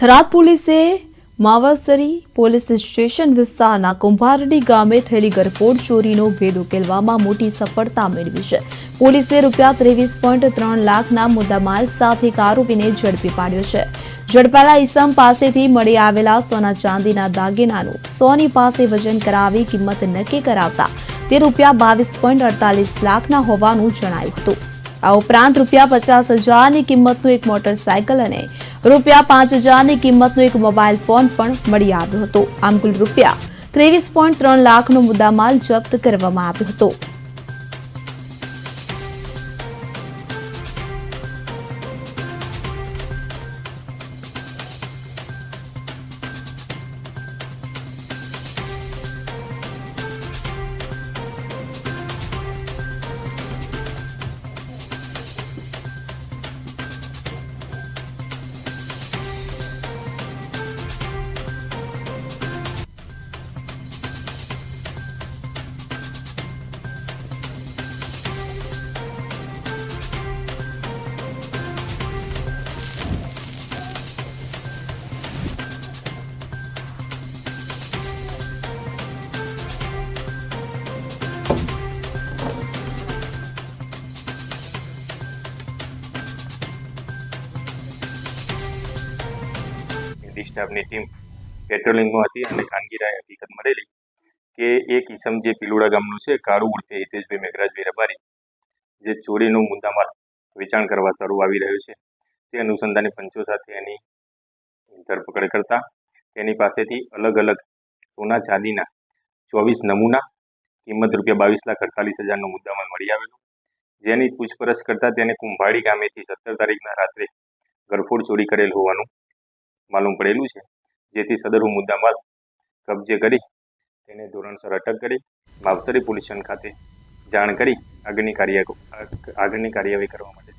થરાદ પોલીસે માવાસરી police station વિસ્તારના કુંભારડી ગામે થયેલી ગરફોડ ચોરીનો ભેદ ઉકેલવામાં મોટી સફળતા મેળવી છે. પોલીસે રૂપિયા ત્રેવીસ પોઈન્ટ ત્રણ લાખના મુદ્દામાલ સાથે એક આરોપીને ઝડપી પાડ્યો છે. ઝડપાયેલા ઈસમ પાસેથી મળી આવેલા સોના ચાંદીના દાગીનાનું સોની પાસે વજન કરાવી કિંમત નક્કી કરાવતા તે રૂપિયા બાવીસ પોઈન્ટ અડતાલીસ લાખના હોવાનું જણાયું હતું. આ ઉપરાંત રૂપિયા પચાસ હજારની કિંમતનું એક મોટરસાયકલ અને રૂપિયા પાંચ હજારની કિંમતનો એક મોબાઈલ ફોન પણ મળી આવ્યો હતો. આમ કુલ રૂપિયા ત્રેવીસ પોઈન્ટ ત્રણ લાખનો મુદ્દામાલ જપ્ત કરવામાં આવ્યો હતો. સ્ટાફની ટીમ પેટ્રોલિંગમાં હતી અને ખાનગીરાએ હકીકત મળેલી કે એક ઈસમ જે પીલુડા ગામનું છે, કાળુ ઉડતે હિતેશભાઈ મેઘરાજભાઈ રબારી જે ચોરીનું મુદ્દામાલ વેચાણ કરવા શરૂ આવી રહ્યું છે. તે અનુસંધાને પંચો સાથે એની ધરપકડ કરતા તેની પાસેથી અલગ અલગ સોના ચાંદીના ચોવીસ નમૂના, કિંમત રૂપિયા બાવીસ લાખ અડતાલીસ હજારનો મુદ્દામાલ મળી આવેલો. જેની પૂછપરછ કરતા તેને કુંભાડી ગામેથી સત્તર તારીખના રાત્રે ગરફોડ ચોરી કરેલ હોવાનું માલુમ પડેલું છે. જેથી સદરુ મુદ્દામાલ કબજે કરી તેને ધોરણસર અટક કરી માવસરી પોલીસ સ્ટેશન ખાતે જાણ કરી આગળની કાર્ય આગળની કાર્યવાહી કરવા માટે